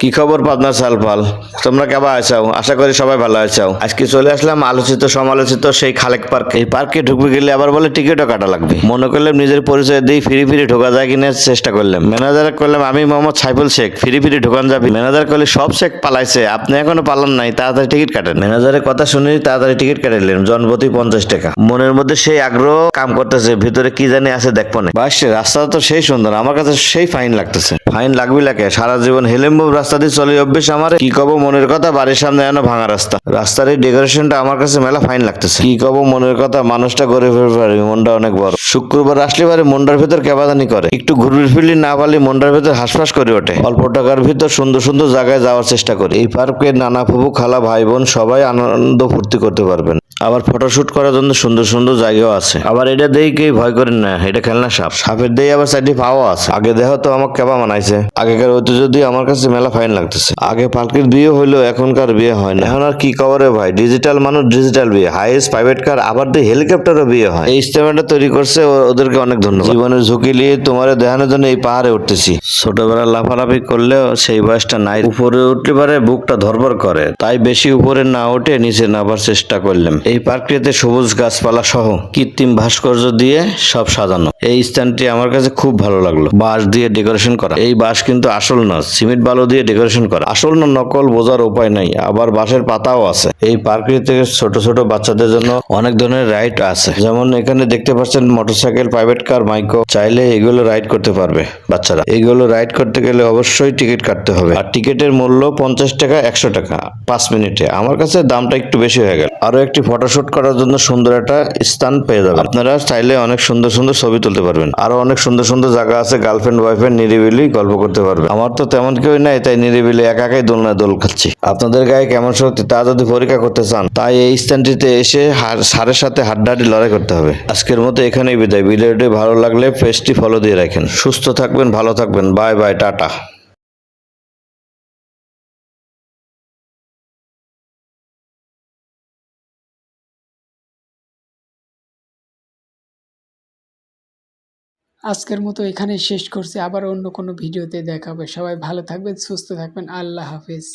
কি খবর পাবনা সালপাল তোমরা কেমন আছো? আশা করি সবাই ভালো আছো। আজকে চলে আসলাম আলোচিত, সমালোচিত সেই খালেক পার্ক। এই পার্কে ঢুকবে গেলে আবার বলে টিকিটও কাটা লাগবে। মনে করলাম নিজের পরিচয় দিয়ে ফিরি ফিরি ঢোকা যায় কিনা চেষ্টা করলাম। ম্যানেজার করলাম, আমি মোহাম্মদ সাইফুল শেখ, ফিরি ফিরি ঢোকান যাবি। ম্যানেজার করলে সব শেখ পালাইছে, আপনি এখনও পালান নাই, তাড়াতাড়ি টিকিট কাটেন। ম্যানেজারের কথা শুনে তাড়াতাড়ি টিকিট কাটাইলেন জনপ্রতি পঞ্চাশ টাকা। মনের মধ্যে সেই আগ্রহ কাম করতেছে, ভিতরে কি জানি আছে দেখব না। বাসে রাস্তা তো সেই সুন্দর, আমার কাছে সেই ফাইন লাগতেছে। ফাইন লাগবে লাগে, সারা জীবন হেলেম্বু রাস্তা দিয়ে চলে অভ্যেস আমার কি কব, মনের কথা বাড়ির সামনে এনো ভাঙা রাস্তা। রাস্তার এই ডেকোরেশনটা আমার কাছে মেলা ফাইন লাগতেছে। কি কব, মনের কথা মানুষটা করে ফেলতে পারি মনটা অনেক বড়। শুক্রবার আসলে পারে মনটার ভিতর কেবাদানি করে। একটু ঘুরবি ফিরলি না পারলে মনটার ভিতর হাসফাস করে ওঠে। অল্প টাকার ভিতর সুন্দর সুন্দর জায়গায় যাওয়ার চেষ্টা করি। এই পার্কে নানা ফুবু খালা, ভাই, বোন সবাই আনন্দ ফুর্তি করতে পারবেন। আবার ফটোশুট করার জন্য সুন্দর সুন্দর জায়গাও আছে। আবার এটা দেই কেউ ভয় করেন না এটা খেলনা সাপ। সাপের দেই আবার চারটি পাওয়া আছে। আগে দেখো তো আমার কেবা মানাইছে। আগেকার ঐতিহ্য দিয়ে আমার কাছে মেলা ফাইন লাগতেছে। আগে পার্কের বিয়ে হইল এখনকার বিয়ে হয় না। এখন আর কি কবরে ভাই? ডিজিটাল মানুষ ডিজিটাল বিয়ে। হাইয়েস্ট প্রাইভেট কার আবার দিয়ে হেলিকপ্টারও বিয়ে হয়। এই স্টেমেন্টটা তৈরি করছে ওদেরকে অনেক ধন্যবাদ। জীবনের ঝুঁকি নিয়ে তোমার দেখানোর জন্য এই পাহাড়ে উঠতেছি। ছোটবেলা লাফালাফি করলেও সেই বয়সটা নাই। উপরে উঠলে পারে বুকটা ধরবর করে। তাই বেশি উপরে না উঠে নিচে নামার চেষ্টা করলাম। এই পার্কটিতে সবুজ গাছপালা সহ কৃত্রিম ভাস্কর্য দিয়ে সব সাজানো। এই স্থানটি আমার কাছে খুব ভালো লাগল। বাঁশ দিয়ে ডেকোরেশন করা। এই বাঁশ কিন্তু আসল না সিমেন্ট বালু দিয়ে ডেকোরেশন করা। আসল না নকল বোঝার উপায় নাই, আবার বাঁশের পাতাও আছে। এই পার্কটিতে ছোট ছোট বাচ্চাদের জন্য অনেক ধরনের রাইড আছে। যেমন এখানে দেখতে পাচ্ছেন মোটরসাইকেল, প্রাইভেট কার মাইক্রো চাইলে এগুলো রাইড করতে পারবে বাচ্চারা। এগুলো রাইড করতে গেলে অবশ্যই টিকিট কাটতে হবে। আর টিকিটের মূল্য পঞ্চাশ টাকা, একশো টাকা, পাঁচ মিনিটে। আমার কাছে দামটা একটু বেশি হয়ে গেল। আরও একটি ফটোশুট করার জন্য সুন্দর একটা স্থান পেয়ে যাবেন। আপনারা চাইলে অনেক সুন্দর সুন্দর ছবি তুলতে পারবেন। আরও অনেক সুন্দর সুন্দর জায়গা আছে গার্লফ্রেন্ড বয়ফ্রেন্ড নিরিবিলি গল্প করতে পারবে। আমার তো তেমন কেউ নাই তাই নিরিবিলি একা একাই দোলনা দোল খাচ্ছি। আপনাদের গায়ে কেমন শক্তি তা যদি পরীক্ষা করতে চান তাই এই স্থানটিতে এসে সারের সাথে হাড্ডাহাড্ডি লড়াই করতে হবে। আজকের মতো এখানেই বিদায়। ভিডিওটি ভালো লাগলে পেজটি ফলো দিয়ে রাখেন। সুস্থ থাকবেন ভালো থাকবেন। Bye bye tata. আজকের মতো এখানেই শেষ করছি। আবার অন্য কোনো ভিডিওতে দেখাবে। সবাই ভালো থাকবেন, সুস্থ থাকবেন। আল্লাহ হাফিজ।